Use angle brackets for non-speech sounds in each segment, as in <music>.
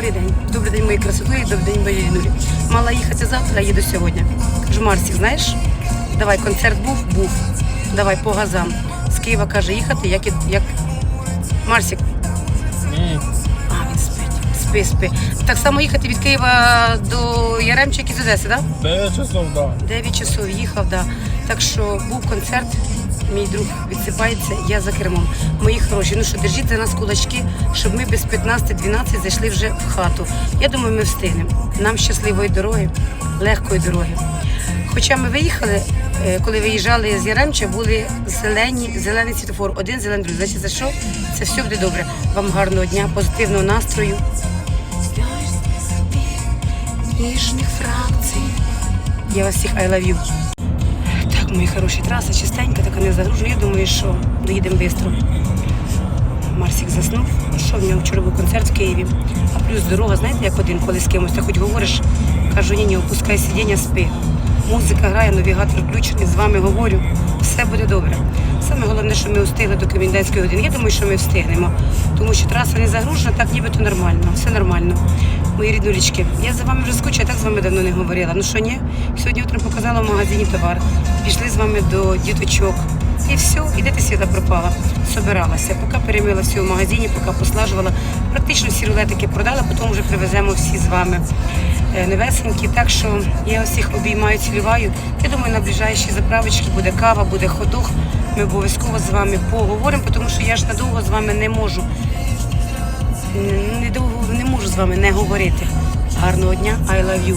Добрий день, добрий день, мої красотулі, добрий день, мої нулі. Мала їхати завтра, їду сьогодні. Кажу, Марсік, знаєш, давай, концерт був, був. Давай по газам. З Києва каже, їхати, як, і- як... Марсік. Ні. А, він спить. Спи, спи. Так само їхати від Києва до Яремчик із Одеси, так? Да? 9 часов, да. 9 часов їхав, да. Так що був концерт, мій друг відсипається, я за кермом. Мої хороші, ну що, держіть за нас кулачки, щоб ми без 15-12 зайшли вже в хату. Я думаю, ми встигнемо. Нам щасливої дороги, легкої дороги. Хоча ми виїхали, е, коли виїжджали з Яремча, були зелені, зелений світофор, один зелений, другий. Значить, за що? Це все буде добре. Вам гарного дня, позитивного настрою. Ніжних фракцій. Я вас всіх I love you. Мої хороші, траса чистенька, така не загружена. Я думаю, що доїдемо швидко. Марсік заснув. Що в нього вчора був концерт в Києві. А плюс дорога, знаєте, як один, коли з кимось, ти хоч говориш, кажу, ні, ні, опускай сидіння, спи. Музика грає, навігатор включений, з вами говорю, все буде добре. Саме головне, що ми встигли до комендантської години. Я думаю, що ми встигнемо, тому що траса не загружена, так нібито нормально, все нормально. Мої ріднулічки, я за вами вже скучаю, так з вами давно не говорила. Ну що ні? Сьогодні утром показала в магазині товар. Пішли з вами до діточок. І все, і де ти світа пропала? Собиралася. Поки перемила все в магазині, поки послажувала. Практично всі рулетики продала, потім вже привеземо всі з вами е, новесенькі. Так що я усіх обіймаю, цілюваю. Я думаю, на ближайшій заправочки буде кава, буде ходох. Ми обов'язково з вами поговоримо, тому що я ж надовго з вами не можу. Недовго не можу з вами не говорити. Гарного дня, I love you.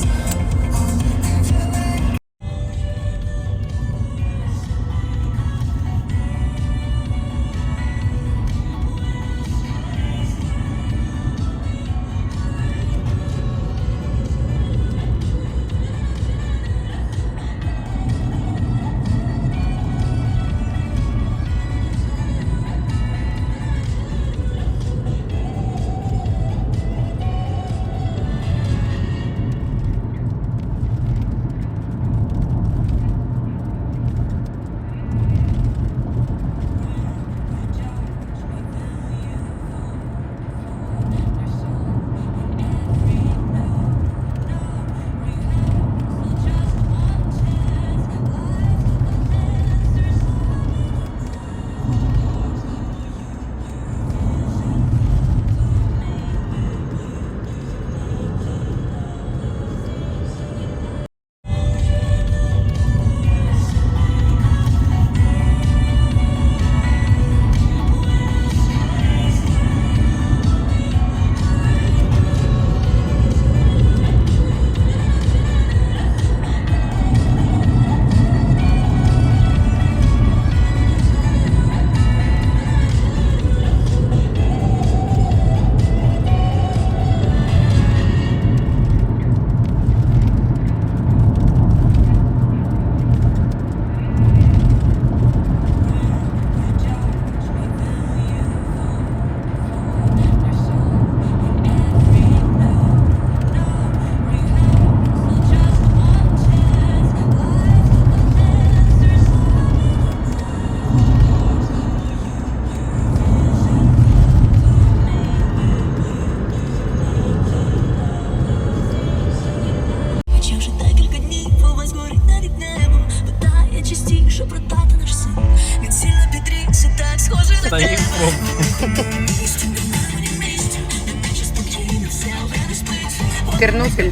Тернопіль.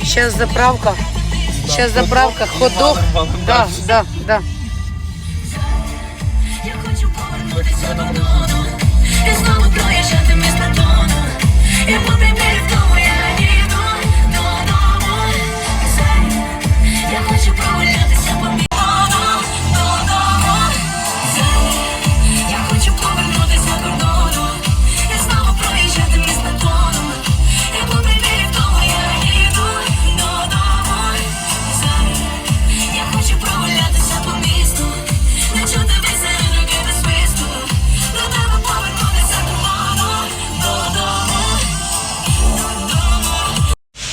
Сейчас заправка. Сейчас заправка, ходок. Да, да, да. Я хочу повернутися додому І знову проїжджати міста тону І бути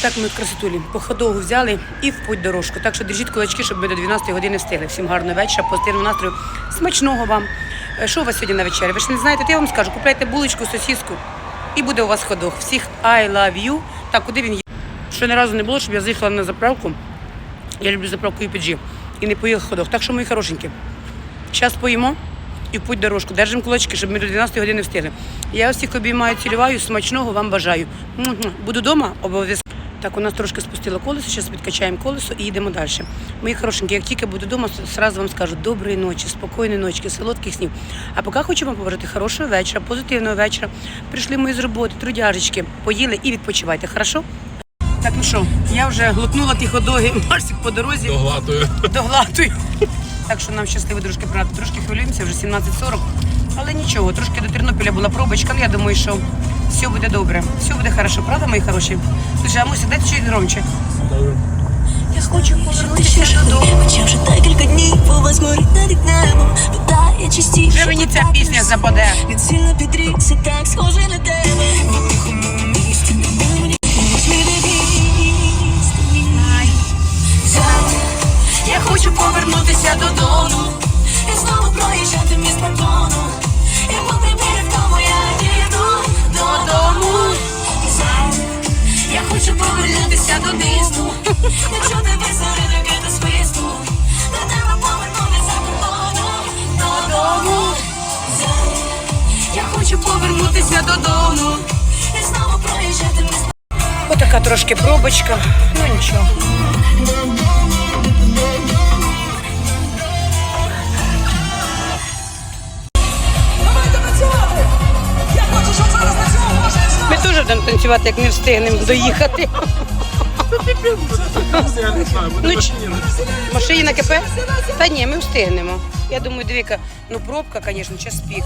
Так ми красотулі. По ходову взяли і в путь дорожку. Так що держіть кулачки, щоб ми до 12 години встигли. Всім гарного вечора, позитивного настрою. Смачного вам. Е, Що у вас сьогодні на вечері? Ви ж не знаєте, то я вам скажу, купляйте булочку, сосиску. і буде у вас ходок. Всіх I love you. Так, куди він є? Ще ні разу не було, щоб я заїхала на заправку. Я люблю заправку UPG. І не поїхав ходок. Так що, мої хорошенькі, зараз поїмо і в путь дорожку. Держимо кулачки, щоб ми до 12 години встигли. Я всіх обіймаю, цілюваю, смачного вам бажаю. Буду вдома, обов'язково. Так, у нас трошки спустило колесо, зараз підкачаємо колесо і їдемо далі. Мої хорошенькі, як тільки буду вдома, одразу вам скажу доброї ночі, спокійної ночі, солодких снів. А поки хочу вам побажати хорошого вечора, позитивного вечора. Прийшли ми з роботи, трудяжечки, поїли і відпочивайте, хорошо? Так, ну що, я вже глотнула ті ходоги, <laughs> Марсик по дорозі Доглатую. доглатую. Так що нам щасливо дружки брати. Трошки хвилюємося, вже 17.40. Але нічого, трошки до Тернопіля була пробочка. але Я думаю, що все буде добре. Все буде хорошо, правда, мої хороші? Слушай, а Муся, дайте чуть громче. Я хочу повернутися додому Хоча вже декілька днів у зморить над небом Питає частіше Вже мені ця пісня западе. Він сильно підрікся, так схожий на тебе В тихому місті не мені Я хочу повернутися додому І знову проїжджати міст Пардону І попри повернутися до місту Не свисту. До тебе повернутися додому Додому. Я хочу повернутися додому. І знову проїжджати міст Отака трошки пробочка. Ну нічого. Ми теж будемо танцювати, як не встигнемо доїхати. Ну, машині. Машині на КП? Та ні, ми встигнемо. Я думаю, дивіться, ну пробка, звісно, час пік.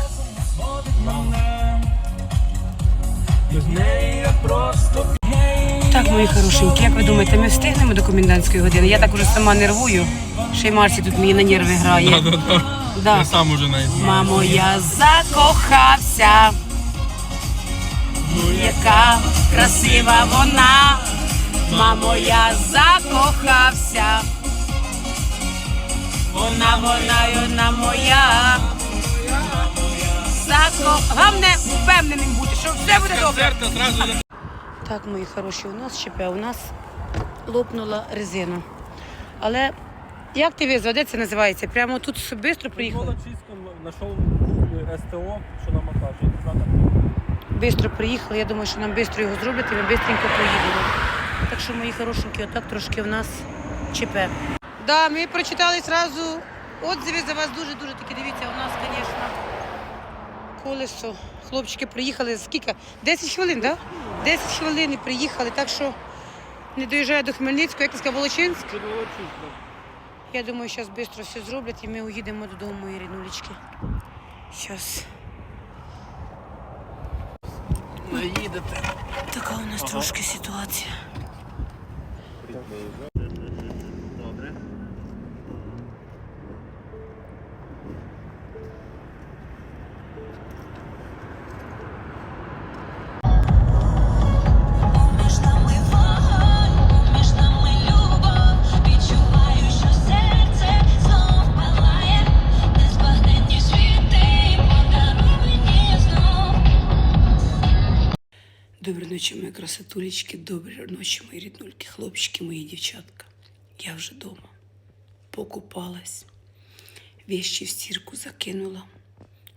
Так, мої хорошенькі, як ви думаєте, ми встигнемо до комендантської години? Я так уже сама нервую. Ще й Марсі тут мені на нерви грає. Да. Я сам уже навіть знаю. Мамо, я закохався. Яка красива вона. Мамо, я закохався. Вона, вона, вона моя. Зако... Головне впевненим бути, що все буде добре. Так, мої хороші, у нас ЧП, у нас лопнула резина. Але як ти визвав, де це називається? Прямо тут швидко приїхали? Знайшов СТО, що нам окаже. Бистро приїхали. Я думаю, що нам швидко його зроблять і ми швидко поїдемо. Так що, мої хорошенькі, отак трошки в нас ЧП. Да, ми прочитали зразу отзиви за вас дуже-дуже такі. Дивіться, у нас, звісно, колесо. Хлопчики приїхали скільки? 10 хвилин, так? Да? 10 хвилин і приїхали, так що не доїжджає до Хмельницького, як сказав, Волочинськ. Я думаю, зараз швидко все зроблять і ми уїдемо додому, мої ріднулечки. Зараз. Наїдете. Така у нас трошки ситуація. Добре. Доброї ночі, мої красотулечки, доброї ночі, мої ріднульки, хлопчики, мої дівчатка. Я вже вдома. Покупалась, вещі в стірку закинула.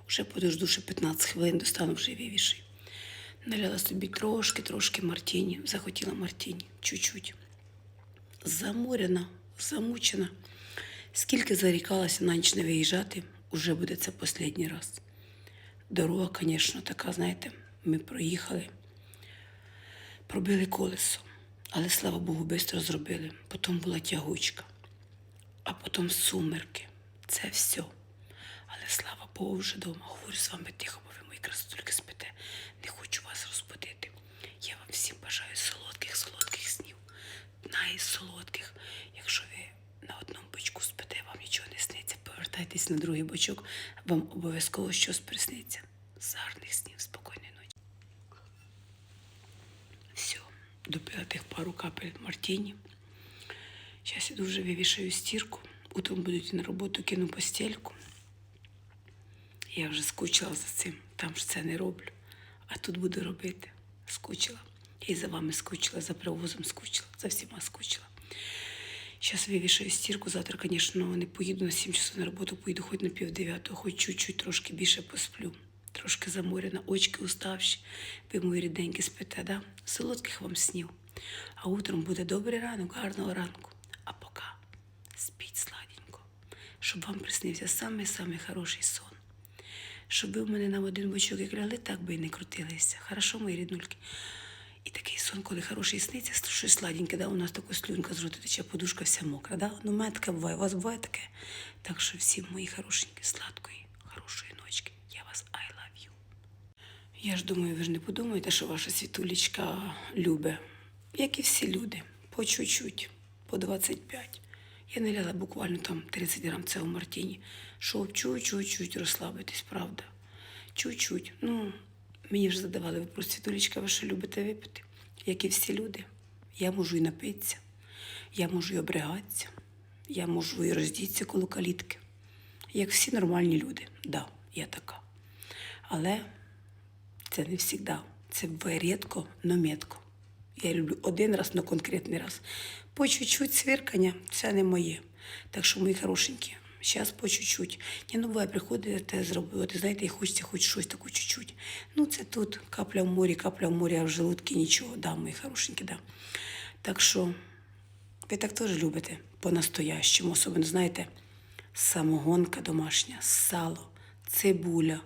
Уже подожду, ще 15 хвилин достану вже вивіший. Наляла собі трошки-трошки мартіні. Захотіла мартіні, чуть-чуть. Заморяна, замучена. Скільки зарікалася на ніч не виїжджати, уже буде це останній раз. Дорога, звісно, така, знаєте, ми проїхали, пробили колесо, але слава Богу, швидко зробили. Потім була тягучка, а потім сумерки. Це все. Але слава Богу, вже вдома. Говорю з вами тихо, бо ви мої красотульки спите. Не хочу вас розбудити. Я вам всім бажаю солодких, солодких снів. Найсолодких. Якщо ви на одному бочку спите, вам нічого не сниться, повертайтесь на другий бочок, вам обов'язково щось присниться. З гарних снів, спокійної ночі. Все, допила тих пару мартіні. Зараз іду вже вивішаю стірку. Утром буду йти на роботу, кину постельку. Я вже скучила за цим, там ж це не роблю. А тут буду робити. Скучила. Я і за вами скучила, за привозом скучила, за всіма скучила. Зараз вивішаю стірку, завтра, звісно, не поїду на 7 часов на роботу, поїду хоч на пів хоч чуть-чуть трошки більше посплю. Трошки заморена, очки уставші. Ви мої рідненькі спите, да? Солодких вам снів. А утром буде добрий ранок, гарного ранку. А поки спіть сладенько, щоб вам приснився самий-самий хороший сон. Щоб ви в мене на один бочок як лягли, так би і не крутилися. Хорошо, мої ріднульки? І такий сон, коли хороший сниться, щось сладеньке, да? у нас така слюнка з рота подушка вся мокра, да? Ну, у таке буває, у вас буває таке. Так що всім мої хорошенькі, сладкої, хорошої ночки. Я вас I love you. Я ж думаю, ви ж не подумаєте, що ваша світулечка любить, як і всі люди, по чуть-чуть, по 25. Я наляла буквально там 30 грам цього мартіні, щоб чуть-чуть розслабитись, правда. Чуть-чуть. Ну, мені вже задавали вопрос, світулечка, ви що любите випити? Як і всі люди. Я можу і напитися, я можу і обригатися, я можу і роздітися коло калітки. Як всі нормальні люди. Да, я така. Але це не завжди. Це рідко, но метко. Я люблю один раз, но конкретний раз. По чуть-чуть свіркання це не моє. Так що, мої хорошенькі, зараз по чуть-чуть. Ні, ну буває, приходить, те зробити, знаєте, і хочеться хоч щось таке чуть-чуть. Ну, це тут капля в морі, капля в морі, а в желудки нічого, да, мої хорошенькі, да. Так що ви так теж любите по-настоящому, особливо, знаєте, самогонка домашня, сало, цибуля.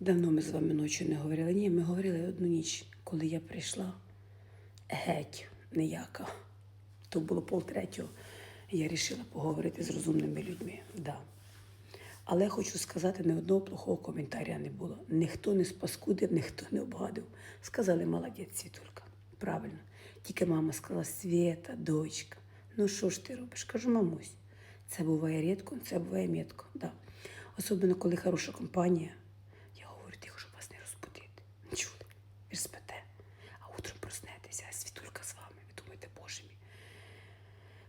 Давно ми з вами ночі не говорили. Ні, ми говорили одну ніч, коли я прийшла геть ніяка. То було полтретього. Я вирішила поговорити з розумними людьми. Да. Але хочу сказати, ні одного плохого коментаря не було. Ніхто не спаскудив, ніхто не обгадив. Сказали, молодець, Світулька. Правильно. Тільки мама сказала, Свєта, дочка, ну що ж ти робиш? Кажу, мамусь, це буває рідко, це буває метко. Да. Особливо, коли хороша компанія. Я говорю тихо, щоб вас не розбудити. Чули, ви ж спите. А утром проснетеся, а світулька з вами. Ви думаєте, боже мій.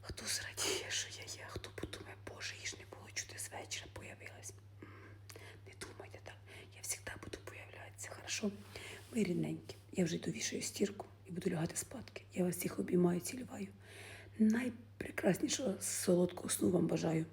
Хто зрадіє, що я є, хто подумає, боже, її не було чути з вечора появилась. Не думайте так. Я завжди буду появлятися, хорошо? Ми рідненькі. Я вже йду вішаю стірку і буду лягати спадки. Я вас всіх обіймаю, цілюваю. Найпрекраснішого солодкого сну вам бажаю.